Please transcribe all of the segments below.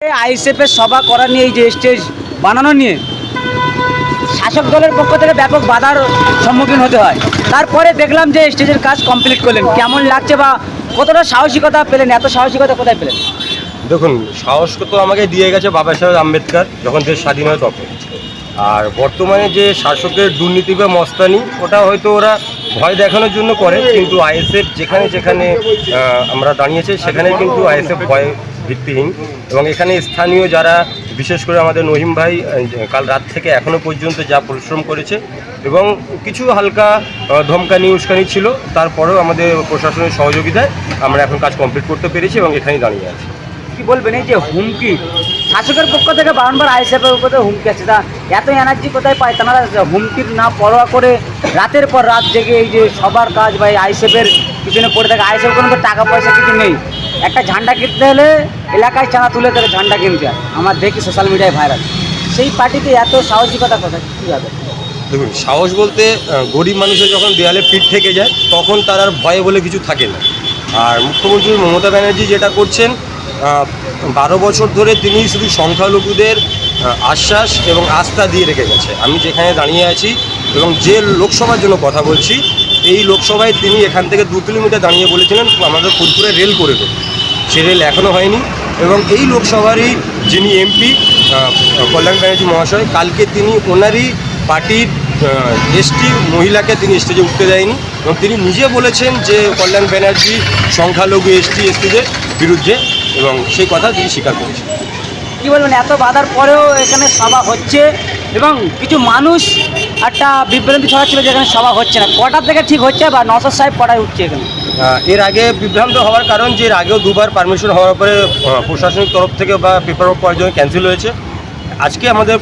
আইএসএফের সভা করা নিয়ে এই যে স্টেজ বানানো নিয়ে শাসক দলের পক্ষ থেকে ব্যাপক বাধার সম্মুখীন হতে হয়। তারপরে দেখলাম যে স্টেজের কাজ কমপ্লিট করলেন। কেমন লাগছে বা কতটা সাহসিকতা পেলেন? এত সাহসিকতা কোথায় পেলেন? দেখুন, সাহস তো আমাকে দিয়ে গেছে বাবা সাহেব আম্বেদকর, যখন দেশ স্বাধীন হয় তখন। আর বর্তমানে যে শাসকের দুর্নীতি বা মস্তানি, ওটা হয়তো ওরা ভয় দেখানোর জন্য করে, কিন্তু আইএসএফ যেখানে যেখানে আমরা দাঁড়িয়েছি, সেখানে কিন্তু আইএসএফ ভয় ভিত্তিহীন এবং এখানে স্থানীয় যারা, বিশেষ করে আমাদের নহিম ভাই কাল রাত থেকে এখনও পর্যন্ত যা পরিশ্রম করেছে, এবং কিছু হালকা ধমকানি উস্কানি ছিল, তারপরেও আমাদের প্রশাসনের সহযোগিতায় আমরা এখন কাজ কমপ্লিট করতে পেরেছি এবং এখানেই দাঁড়িয়ে আছি। কি বলবেন এই যে হুমকি? শাসকের পক্ষ থেকে বারংবার আইএসএফের উপর হুমকি আছে তা এত এনার্জি কোথায় পায়? তারা হুমকির না পরোয়া করে রাতের পর রাত জেগে এই যে সবার কাজ বা আইএসএফের পিছনে পড়ে থাকে। আইএসএফ কোনো টাকা পয়সা কিছু নেই। একটা ঝান্ডা কিনতে হলে এলাকায় চাঁদা তুলে তাহলে ঝান্ডা কিনতে হয় আমার দেখি সোশ্যাল মিডিয়ায় ভাইরাল সেই পার্টিতে এত সাহসিকতা কোথায় কীভাবে? দেখুন, সাহস বলতে গরিব মানুষের যখন দেয়ালে পিঠ থেকে যায়, তখন তার আর ভয়ে বলে কিছু থাকে না। আর মুখ্যমন্ত্রী মমতা ব্যানার্জি যেটা করছেন বারো বছর ধরে তিনি শুধু সংখ্যালঘুদের আশ্বাস এবং আস্থা দিয়ে রেখে গেছে। আমি যেখানে দাঁড়িয়ে আছি এবং যে লোকসভার জন্য কথা বলছি, এই লোকসভায় তিনি এখান থেকে দু কিলোমিটার দাঁড়িয়ে বলেছিলেন, আমাদের ফুলপুরে রেল করে দেবো। সে রেল এখনও হয়নি। এবং এই লোকসভারই যিনি এমপি কল্যাণ ব্যানার্জি মহাশয়, কালকে তিনি ওনারই পার্টির এসটি মহিলাকে তিনি স্টেজে উঠতে দেয়নি এবং তিনি নিজে বলেছেন যে কল্যাণ ব্যানার্জি সংখ্যালঘু এসটি, এসটিদের বিরুদ্ধে এবং সেই কথা তিনি স্বীকার করেছেন। কি বলবেন এত বাধার পরেও এখানে সভা হচ্ছে এবং কিছু মানুষ একটা বিভ্রান্তি ছড়াচ্ছিল যে এখানে সভা হচ্ছে না। কটার থেকে ঠিক হচ্ছে বা নসর সাহেব কটায় উঠছে এখানে? এর আগে বিভ্রান্ত হওয়ার কারণ যে এর আগেও দুবার পারমিশন হওয়ার পরে প্রশাসনিক তরফ থেকে বা পেপার ওয়ার্ক করার জন্য ক্যান্সেল হয়েছে। আজকে আমাদের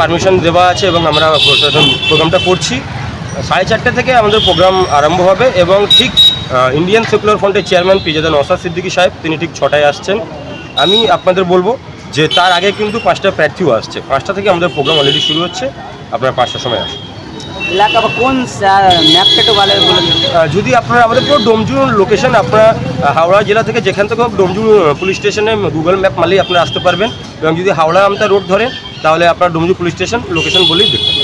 পারমিশন দেওয়া আছে এবং আমরা প্রশাসন প্রোগ্রামটা করছি। সাড়ে চারটে থেকে আমাদের প্রোগ্রাম আরম্ভ হবে এবং ঠিক ইন্ডিয়ান সেকুলার ফ্রন্টের চেয়ারম্যান পিজাদা নসাদ সিদ্দিকী সাহেব, তিনি ঠিক ছটায় আসছেন। আমি আপনাদের বলব যে তার আগে কিন্তু পাঁচটা প্রার্থীও আসছে। পাঁচটা থেকে আমাদের প্রোগ্রাম অলরেডি শুরু হচ্ছে। আপনারা পাঁচটার সময় আসুন। এলাকা বা কোন ম্যাপটা একটু ভালো বলে যদি আপনারা আমাদের পুরো ডোমজুর লোকেশন আপনারা হাওড়া জেলা থেকে যেখান থেকে হোক ডোমজুর পুলিশ স্টেশনে গুগল ম্যাপ মারলেই আপনারা আসতে পারবেন। এবং যদি হাওড়া আমতা রোড ধরেন তাহলে আপনার ডোমজুর পুলিশ স্টেশন লোকেশন বলেই দেখতে পাবেন